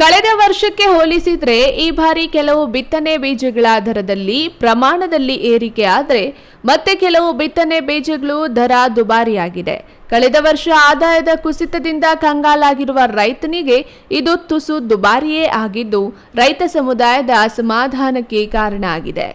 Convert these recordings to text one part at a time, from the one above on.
ಕಳೆದ ವರ್ಷಕ್ಕೆ ಹೋಲಿಸಿದ್ರೆ ಈ ಬಾರಿ ಕೆಲವು ಬಿತ್ತನೆ ಬೀಜಗಳ ದರದಲ್ಲಿ ಪ್ರಮಾಣದಲ್ಲಿ ಏರಿಕೆ ಆದರೆ ಮತ್ತೆ ಕೆಲವು ಬಿತ್ತನೆ ಬೀಜಗಳು ದರ ದುಬಾರಿಯಾಗಿದೆ. ಕಳೆದ ವರ್ಷ ಆದಾಯದ ಕುಸಿತದಿಂದ ಕಂಗಾಲಾಗಿರುವ ರೈತನಿಗೆ ಇದು ತುಸು ದುಬಾರಿಯೇ ಆಗಿದ್ದು ರೈತ ಸಮುದಾಯದ ಅಸಮಾಧಾನಕ್ಕೆ ಕಾರಣ ಆಗಿದೆ.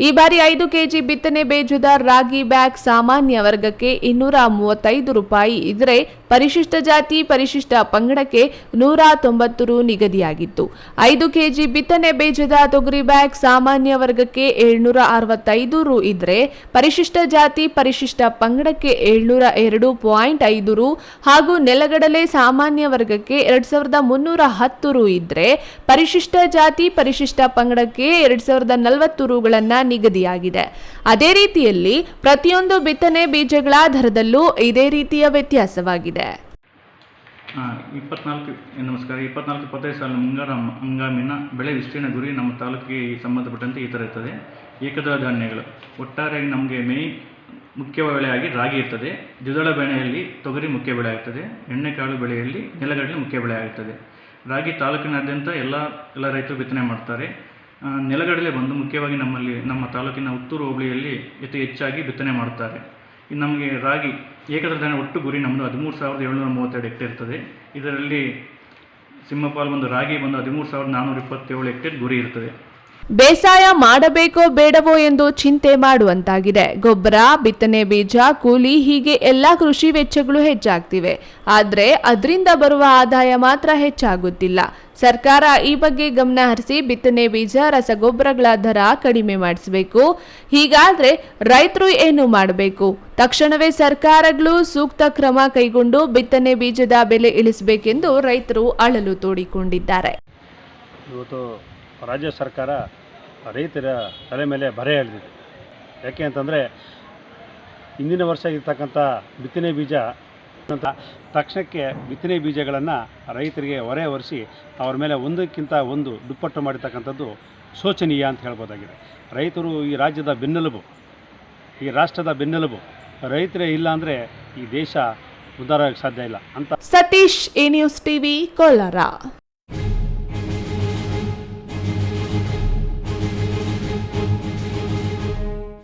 ಈ ಬಾರಿ ಐದು ಕೆಜಿ ಬಿತ್ತನೆ ಬೀಜದ ರಾಗಿ ಬ್ಯಾಗ್ ಸಾಮಾನ್ಯ ವರ್ಗಕ್ಕೆ ಇನ್ನೂರ ಮೂವತ್ತೈದು ರೂಪಾಯಿ ಇದ್ರೆ ಪರಿಶಿಷ್ಟ ಜಾತಿ ಪರಿಶಿಷ್ಟ ಪಂಗಡಕ್ಕೆ ನೂರ ತೊಂಬತ್ತು ರು ನಿಗದಿಯಾಗಿತ್ತು ಐದು ಕೆಜಿ ಬಿತ್ತನೆ ಬೀಜದ ತೊಗರಿ ಬ್ಯಾಗ್ ಸಾಮಾನ್ಯ ವರ್ಗಕ್ಕೆ ಏಳ್ನೂರ ಅರವತ್ತೈದು ರು ಇದ್ರೆ ಪರಿಶಿಷ್ಟ ಜಾತಿ ಪರಿಶಿಷ್ಟ ಪಂಗಡಕ್ಕೆ ಏಳ್ನೂರ ಎರಡು ಪಾಯಿಂಟ್ ಐದು ರು ಹಾಗೂ ನೆಲಗಡಲೆ ಸಾಮಾನ್ಯ ವರ್ಗಕ್ಕೆ ಎರಡ್ ಸಾವಿರದ ಮುನ್ನೂರ ಹತ್ತು ರು ಇದ್ರೆ ಪರಿಶಿಷ್ಟ ಜಾತಿ ಪರಿಶಿಷ್ಟ ಪಂಗಡಕ್ಕೆ ಎರಡ್ ಸಾವಿರದ ನಲವತ್ತು ರುಗಳನ್ನ ನಿಗದಿಯಾಗಿದೆ. ಅದೇ ರೀತಿಯಲ್ಲಿ ಪ್ರತಿಯೊಂದು ಬಿತ್ತನೆ ಬೀಜಗಳ ದರದಲ್ಲೂ ಇದೇ ರೀತಿಯ ವ್ಯತ್ಯಾಸವಾಗಿದೆ. ಇಪ್ಪತ್ನಾಲ್ಕು ನಮಸ್ಕಾರ. ಇಪ್ಪತ್ನಾಲ್ಕು ಇಪ್ಪತ್ತೈದು ಸಾಲಿನ ಮುಂಗಾರ ಹಂಗಾಮಿನ ಬೆಳೆ ವಿಸ್ತೀರ್ಣ ಗುರಿ ನಮ್ಮ ತಾಲೂಕಿಗೆ ಸಂಬಂಧಪಟ್ಟಂತೆ ಈ ಥರ ಇರ್ತದೆ. ಏಕದಳ ಧಾನ್ಯಗಳು. ಒಟ್ಟಾರೆಯಾಗಿ ನಮಗೆ ಮೇ ಮುಖ್ಯ ಬೆಳೆಯಾಗಿ ರಾಗಿ ಇರ್ತದೆ. ದ್ವಿದಳ ಬೆಳೆಯಲ್ಲಿ ತೊಗರಿ ಮುಖ್ಯ ಬೆಳೆ ಆಗ್ತದೆ. ಎಣ್ಣೆಕಾಳು ಬೆಳೆಯಲ್ಲಿ ನೆಲಗಡಲೆ ಮುಖ್ಯ ಬೆಳೆ ಆಗುತ್ತದೆ ರಾಗಿ ತಾಲೂಕಿನಾದ್ಯಂತ ಎಲ್ಲ ಎಲ್ಲ ರೈತರು ಬಿತ್ತನೆ ಮಾಡ್ತಾರೆ. ನೆಲಗಡಲೆ ಬಂದು ಮುಖ್ಯವಾಗಿ ನಮ್ಮಲ್ಲಿ, ನಮ್ಮ ತಾಲೂಕಿನ ಉತ್ತೂರು ಹೋಬಳಿಯಲ್ಲಿ ಅತಿ ಹೆಚ್ಚಾಗಿ ಬಿತ್ತನೆ ಮಾಡುತ್ತಾರೆ ಇನ್ನು ನಮಗೆ ರಾಗಿ ಏಕದಳ ಧಾನ್ಯ ಒಟ್ಟು ಗುರಿ ನಮ್ಮದು ಹದಿಮೂರು ಸಾವಿರದ ಏಳುನೂರ ಮೂವತ್ತೆರಡು ಹೆಕ್ಟೇರ್ ಇರ್ತದೆ. ಇದರಲ್ಲಿ ಸಿಂಹಪಾಲ್ ಬಂದು ರಾಗಿ ಬಂದು ಹದಿಮೂರು ಸಾವಿರದ ನಾನ್ನೂರ ಇಪ್ಪತ್ತೇಳು ಹೆಕ್ಟೇರ್ ಗುರಿ ಇರ್ತದೆ. ಬೇಸಾಯ ಮಾಡಬೇಕೋ ಬೇಡವೋ ಎಂದು ಚಿಂತೆ ಮಾಡುವಂತಾಗಿದೆ. ಗೊಬ್ಬರ, ಬಿತ್ತನೆ ಬೀಜ, ಕೂಲಿ ಹೀಗೆ ಎಲ್ಲ ಕೃಷಿ ವೆಚ್ಚಗಳು ಹೆಚ್ಚಾಗ್ತಿವೆ. ಆದ್ರೆ ಅದರಿಂದ ಬರುವ ಆದಾಯ ಮಾತ್ರ ಹೆಚ್ಚಾಗುತ್ತಿಲ್ಲ. ಸರ್ಕಾರ ಈ ಬಗ್ಗೆ ಗಮನ ಹರಿಸಿ ಬಿತ್ತನೆ ಬೀಜ, ರಸಗೊಬ್ಬರಗಳ ದರ ಕಡಿಮೆ ಮಾಡಿಸಬೇಕು. ಹೀಗಾದ್ರೆ ರೈತರು ಏನು ಮಾಡಬೇಕು? ತಕ್ಷಣವೇ ಸರ್ಕಾರಗಳು ಸೂಕ್ತ ಕ್ರಮ ಕೈಗೊಂಡು ಬಿತ್ತನೆ ಬೀಜದ ಬೆಲೆ ಇಳಿಸಬೇಕೆಂದು ರೈತರು ಅಳಲು ತೋಡಿಕೊಂಡಿದ್ದಾರೆ. ರಾಜ್ಯ ಸರ್ಕಾರ ರೈತರ ತಲೆ ಮೇಲೆ ಬರೆ ಎಳೆದಿದೆ. ಯಾಕೆ ಅಂತಂದರೆ ಹಿಂದಿನ ವರ್ಷ ಇರ್ತಕ್ಕಂಥ ಬಿತ್ತನೆ ಬೀಜ ಅಂತ ತಕ್ಷಣಕ್ಕೆ ಬಿತ್ತನೆ ಬೀಜಗಳನ್ನು ರೈತರಿಗೆ ಹೊರೆ ಹೊರಿಸಿ ಅವ್ರ ಮೇಲೆ ಒಂದಕ್ಕಿಂತ ಒಂದು ದುಪ್ಪಟ್ಟು ಮಾಡಿರ್ತಕ್ಕಂಥದ್ದು ಶೋಚನೀಯ ಅಂತ ಹೇಳ್ಬೋದಾಗಿದೆ. ರೈತರು ಈ ರಾಜ್ಯದ ಬೆನ್ನೆಲುಬು, ಈ ರಾಷ್ಟ್ರದ ಬೆನ್ನೆಲುಬು. ರೈತರೇ ಇಲ್ಲ ಅಂದರೆ ಈ ದೇಶ ಉದ್ಧಾರ ಸಾಧ್ಯ ಇಲ್ಲ ಅಂತ Satish A news TV, Kolar.